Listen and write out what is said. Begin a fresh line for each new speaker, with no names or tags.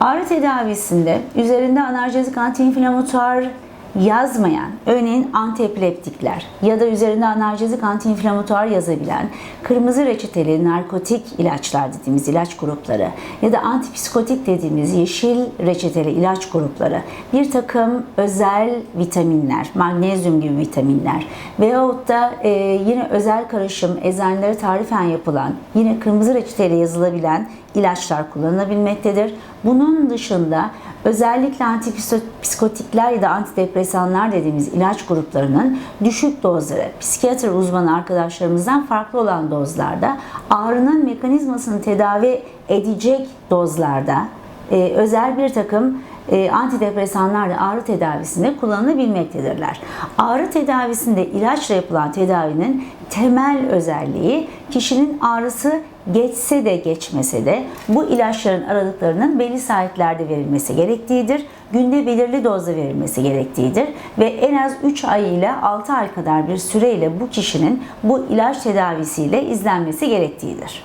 Ağrı tedavisinde üzerinde analjezik antiinflamatuar yazmayan, örneğin antiepileptikler ya da üzerinde analjezik antiinflamatuar yazabilen kırmızı reçeteli narkotik ilaçlar dediğimiz ilaç grupları ya da antipsikotik dediğimiz yeşil reçeteli ilaç grupları, bir takım özel vitaminler, magnezyum gibi vitaminler veyahut da e, yine özel karışım eczanelere tarifen yapılan, yine kırmızı reçeteyle yazılabilen ilaçlar kullanılabilmektedir. Bunun dışında özellikle antipsikotikler ya da antidepresanlar dediğimiz ilaç gruplarının düşük dozları, psikiyatr uzmanı arkadaşlarımızdan farklı olan dozlarda ağrının mekanizmasını tedavi edecek dozlarda e, özel bir takım e, antidepresanlar da ağrı tedavisinde kullanılabilmektedirler. Ağrı tedavisinde ilaçla yapılan tedavinin temel özelliği kişinin ağrısı geçse de geçmese de bu ilaçların aralıklarının belli saatlerde verilmesi gerektiğidir. Günde belirli dozda verilmesi gerektiğidir ve en az 3 ay ile 6 ay kadar bir süreyle bu kişinin bu ilaç tedavisiyle izlenmesi gerektiğidir.